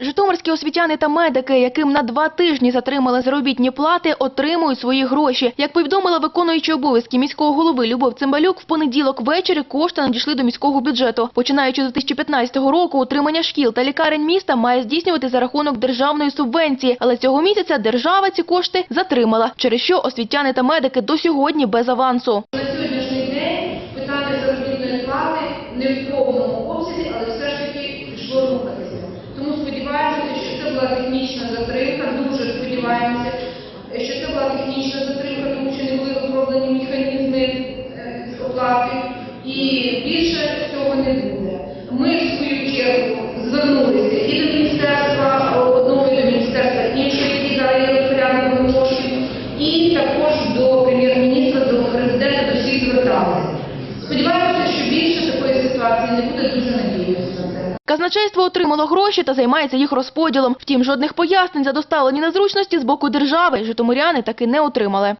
Житомирські освітяни та медики, яким на два тижні затримали заробітні плати, отримують свої гроші. Як повідомила виконуючий обов'язки міського голови Любов Цимбалюк, в понеділок ввечері кошти надійшли до міського бюджету. Починаючи з 2015 року, утримання шкіл та лікарень міста має здійснювати за рахунок державної субвенції, але цього місяця держава ці кошти затримала, через що освітяни та медики до сьогодні без авансу. На сьогоднішній день питання заробітної плати не в повному обсязі, але все ж таки пішло рухатися. Тому сподіваємося, що це була технічна затримка, дуже сподіваємося, що це була технічна затримка, тому що не були розроблені механізми е, оплати, і більше цього не буде. Ми, в свою чергу, звернулися і до міністерства одного, і до міністерства іншого, які зараз є розпорядником і також до прем'єр-міністра, до президента, до всіх зверталися. Сподіваємося, що більше такої ситуації не буде, дуже надіюся на це. Казначейство отримало гроші та займається їх розподілом. Втім, жодних пояснень за доставлені незручності з боку держави житомиряни таки не отримали.